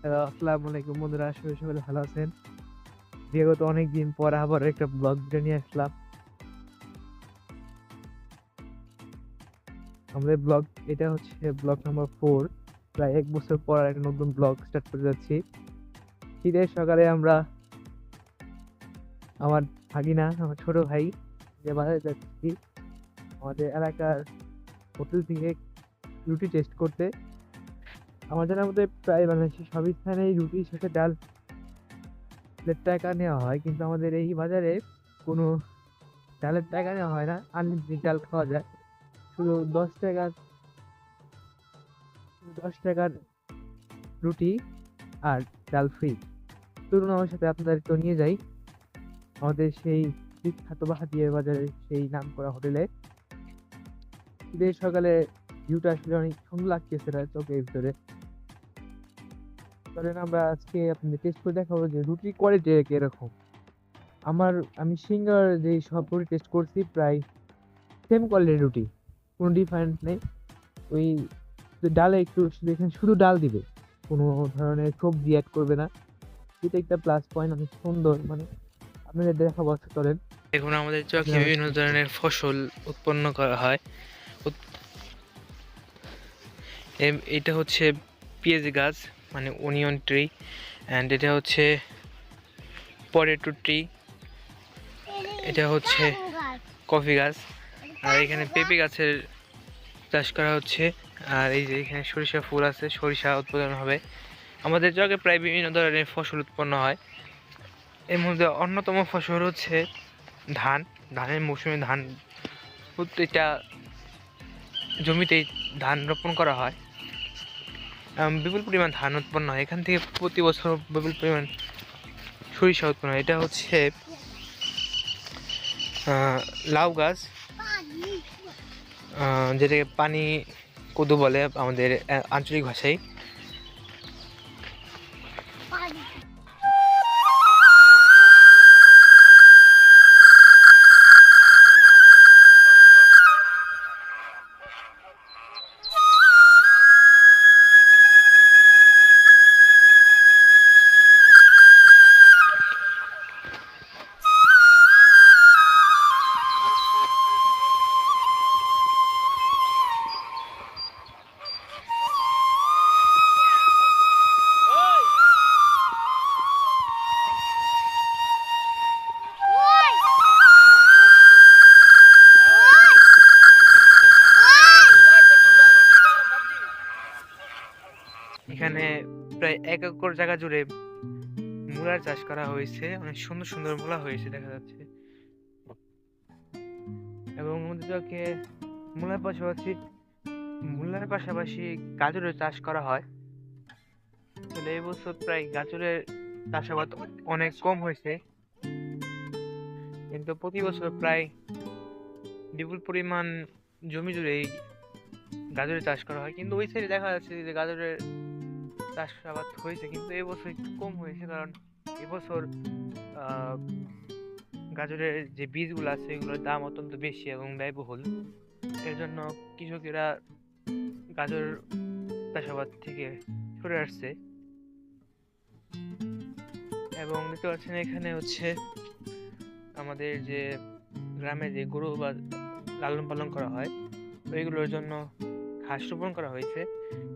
আসসালামু আলাইকুম বন্ধুরা করি সকলে ভালো আছেন। বিগত অনেকদিন পর আবার একটা ব্লগ ভিডিও নিয়ে আসলাম। আমাদের ব্লগ এটা হচ্ছে ব্লগ নাম্বার ফোর প্রায় এক বছর পর একটা নতুন ব্লগ স্টার্ট করে যাচ্ছি। শীতের সকালে আমরা, আমার ভাগিনা, আমার ছোট ভাই, যে বাজারে যাচ্ছি, আমাদের এলাকার হোটেল থেকে রুটি টেস্ট করতে। জানার মধ্যে প্রায় বাংলাদেশের সব স্থানেই রুটির সাথে ডাল প্লেট টাকা নেওয়া হয়। কিন্তু আমাদের এই বাজারে কোনো ডালের টাকা নেওয়া হয় না। আনলিমিটেড ডাল খাওয়া যায়। শুধু দশ টাকার দশ টাকার রুটি আর ডাল ফ্রি চলুন আমার সাথে আপনাদেরকেও নিয়ে যাই। আমাদের সেই বিখ্যাত বাহাদিয়া বাজারের সেই নাম করা হোটেলে সকালে ভিউটা আসলে অনেক সুন্দর লাগতেছে না চোখের ভিতরে। চলেন আমরা আজকে আপনাদের টেস্ট করে দেখাবো যে রুটির কোয়ালিটি কীরকম। আমার আমি সিঙ্গার যে সব রুটি টেস্ট করছি প্রায় সেম কোয়ালিটির রুটি কোনো ডিফারেন্স নেই। ওই ডালে একটু শুধু এখানে শুধু ডাল দিবে কোনো ধরনের সবজি অ্যাড করবে না। এটা একটা প্লাস পয়েন্ট অনেক সুন্দর মানে আপনাদের দেখাবো আজকে চলেন। দেখুন আমাদের হ্যাঁ। বিভিন্ন ধরনের ফসল উৎপন্ন করা হয়। এটা হচ্ছে পেঁয়াজ গাছ মানে অনিয়ন ট্রি অ্যান্ড এটা হচ্ছে পটেটো ট্রি এটা হচ্ছে কফি গাছ, আর এখানে পেঁপে গাছের চাষ করা হচ্ছে, আর এই যে এখানে সরিষা ফুল আছে, সরিষা উৎপাদন হবে। আমাদের জগে প্রায় বিভিন্ন ধরনের ফসল উৎপন্ন হয়। এর মধ্যে অন্যতম ফসল হচ্ছে ধান, ধানের মৌসুমে ধান, প্রত্যেকটা জমিতেই ধান রোপণ করা হয়। বিপুল পরিমাণ ধান উৎপন্ন হয়। এখান থেকে প্রতি বছর বিপুল পরিমাণ সরিষা উৎপন্ন হয়। এটা হচ্ছে লাউ গাছ। যেটাকে পানি কদু বলে আমাদের আঞ্চলিক ভাষায়। প্রায় এক একর জায়গা জুড়ে মূলার চাষ করা হয়েছে। অনেক সুন্দর সুন্দর মূলা হয়েছে, দেখা যাচ্ছে। এবং মূলার পাশাপাশি মূলার পাশাপাশি গাজরের চাষ করা হয়। তবে এই বছর প্রায় গাজরের চাষাবাদ অনেক কম হয়েছে। কিন্তু প্রতি বছর প্রায় বিপুল পরিমাণ জমি জুড়ে গাজরের চাষ করা হয়। কিন্তু ওই সাইডে দেখা যাচ্ছে যে গাজরের চাষাবাদ হয়েছে, কিন্তু এবছর একটু কম হয়েছে কারণ এবছর গাজরের যে বীজগুলো আছে এগুলোর দাম অত্যন্ত বেশি এবং ব্যয়বহুল। এর জন্য কৃষকেরা গাজর চাষাবাদ থেকে সরে আসছে। এবং দেখতে পাচ্ছেন এখানে হচ্ছে আমাদের যে গ্রামে যে গরু বা লালন পালন করা হয় ওইগুলোর জন্য ঘাস রোপণ করা হয়েছে।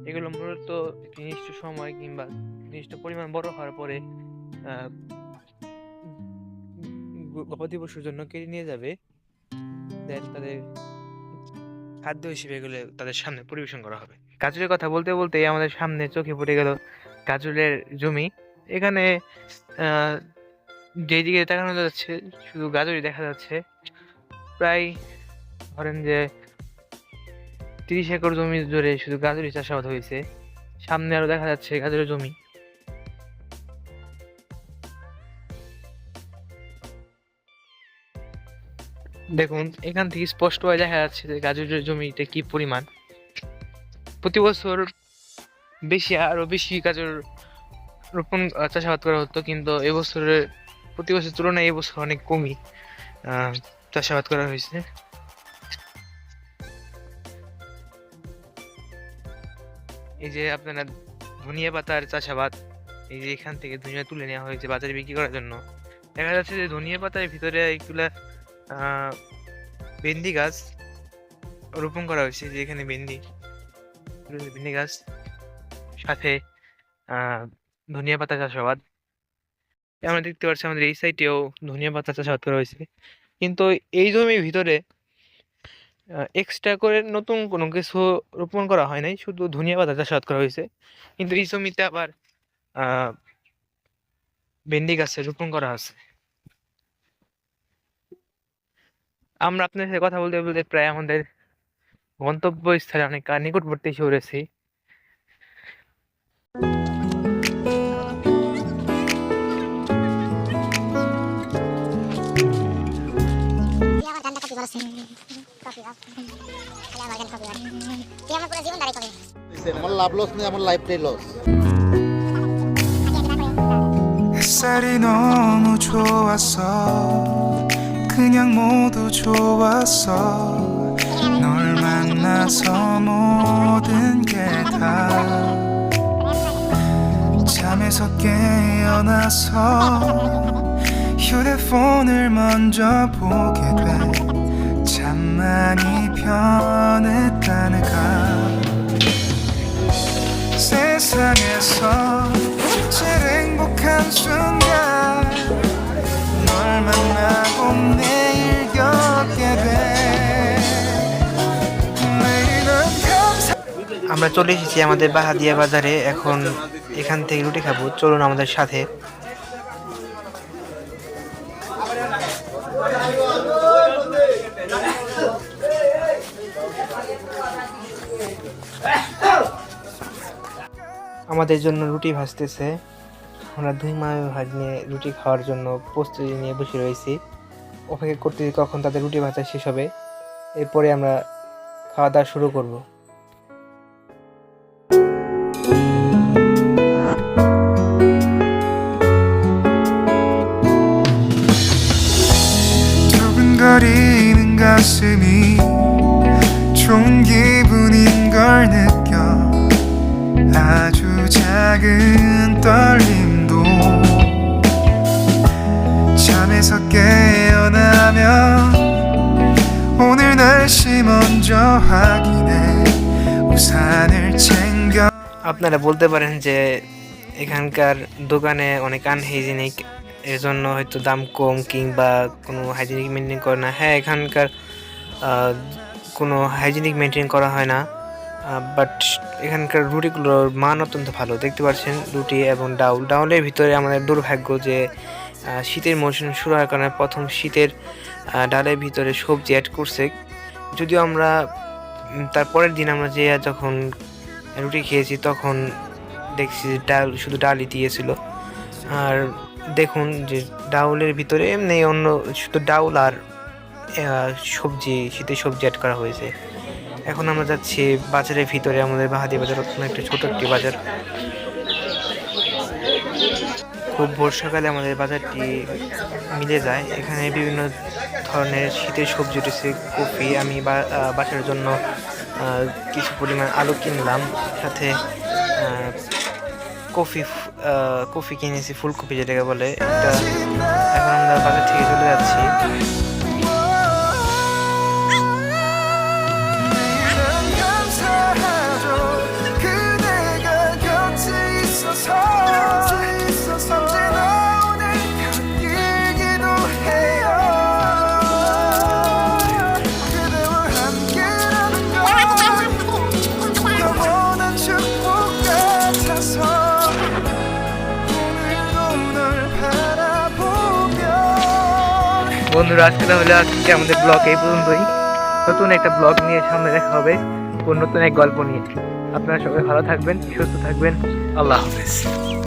এগুলো মূলত একটি নির্দিষ্ট সময় কিংবা নির্দিষ্ট পরিমাণ বড় হওয়ার পরে গবাদি পশুর জন্য কেটে নিয়ে যাবে। তাদের খাদ্য হিসেবে এগুলো তাদের সামনে পরিবেশন করা হবে। গাজরের কথা বলতে বলতে আমাদের সামনে চোখে পড়ে গেল গাজরের জমি। এখানে যেদিকে তাকানো যাচ্ছে, শুধু গাজরই দেখা যাচ্ছে। প্রায় ধরেন যে তিরিশ একর জমি জুড়ে শুধু গাজরই চাষাবাদ হয়েছে। সামনে আরও দেখা যাচ্ছে গাজরের জমি। দেখুন, এখান থেকে স্পষ্টভাবে দেখা যাচ্ছে যে গাজরের জমিতে কি পরিমাণ। প্রতি বছর বেশি, আরও বেশি গাজর রোপণ চাষাবাদ করা হতো, কিন্তু এবছরের, প্রতি বছর তুলনায় এবছর অনেক কমই চাষাবাদ করা হয়েছে। এই যে আপনারা ধনিয়া পাতার চাষাবাদ, এই যে এখান থেকে ধনিয়া তুলে নেওয়া হয়েছে বাজারে বিক্রি করার জন্য। দেখা যাচ্ছে যে ধনিয়া পাতার ভিতরে এইগুলা বেন্দি গাছ রোপণ করা হয়েছে, যে এখানে বেন্দি ভেন্ডি গাছ, সাথে ধনিয়া পাতা চাষাবাদ। আমরা দেখতে পাচ্ছি আমাদের এই সাইডেও ধনিয়া পাতা চাষাবাদ করা হয়েছে। কিন্তু এই জমির ভিতরে এক্সট্রা করে নতুন কোনো কিছু রোপণ করা হয় নাই। শুধু ধনিয়া পাতা চাষাবাদ করা হয়েছে। কিন্তু এই জমিতে আবার ভেন্ডি গাছে রোপণ করা আছে। আমরা আপনার সাথে কথা বলতে বলতে প্রায় আমাদের গন্তব্যস্থলে অনেক নিকটবর্তী এসে আমার গানটা কপি করেছিস কপি তাহলে আমার গান কপি কর তুই আমার পুরো জীবন দাঁড়িয়ে কপি আমার লাভ লস নেই আমার লাইফটাই লস 햇살이 너무 좋았어 그냥 모두 좋았어 널 만나서 모든 게 다 잠에서 깨어나서 휴대폰을 먼저 보게 돼참 많이 변했다는가 세상에서 제일 행복한 순간 널 만나고 내일 겪게 돼 매일은 감사 আমরা চলে এসেছি আমাদের বাহাদিয়া বাজারে এখন এখান থেকে রুটি খাবো চলুন আমাদের সাথে আমাদের জন্য রুটি ভাজতেছে আমরা দুই মায় ভাজ নিয়ে রুটি খাওয়ার জন্য প্রস্তুতি নিয়ে বসে রয়েছি অপেক্ষা করতে কখন তাদের রুটি ভাজা শেষ হবে এরপরে আমরা খাওয়া দাওয়া শুরু করবো 두근거리는 가슴이 좋은 기분인 걸 느껴 아주 작은 떨림도 잠에서 깨어나면 오늘 날씨 먼저 확인해 우산을 챙겨 আপনারা বলতে পারেন যে এখানকার দোকানে অনেক আনহাইজিনিক এর জন্য হয়তো দাম কম কিংবা কোনো হাইজিনিক মেনটেন করে না হ্যাঁ এখানকার আহ, কোনো হাইজিনিক মেনটেন করা হয় না বাট এখানকার রুটিগুলোর মান অত্যন্ত ভালো। দেখতে পাচ্ছেন রুটি এবং ডাউল। ডাউলের ভিতরে আমাদের দুর্ভাগ্য যে শীতের মৌসুম শুরু হওয়ার কারণে প্রথম শীতের ডালের ভিতরে সবজি অ্যাড করছে। যদিও আমরা উম, তার পরের দিন আমরা যে যখন রুটি খেয়েছি তখন দেখছি যে ডাল শুধু ডালই দিয়েছিল। আর দেখুন যে ডাউলের ভিতরে এমনি অন্য শুধু ডাউল আর সবজি শীতের সবজি অ্যাড করা হয়েছে। এখন আমরা যাচ্ছি বাজারের ভিতরে, আমাদের বাহাদি বাজার অত্যন্ত একটা ছোট একটি বাজার। খুব বর্ষাকালে আমাদের বাজারটি মিলে যায়। এখানে বিভিন্ন ধরনের শীতের সবজি উঠেছে কফি। আমি বাসার জন্য কিছু পরিমাণ আলু কিনলাম। সাথে কফি কফি কিনেছি, ফুলকপি যেটাকে বলে। এটা এখন আমরা বাজার থেকে চলে যাচ্ছি। বন্ধুরা, আজকে তাহলে আজকে আমাদের ব্লগ এই পর্যন্তই। নতুন একটা ব্লগ নিয়ে সামনে দেখা হবে নতুন এক গল্প নিয়ে। আপনারা সবাই ভালো থাকবেন, সুস্থ থাকবেন। আল্লাহ হাফেজ।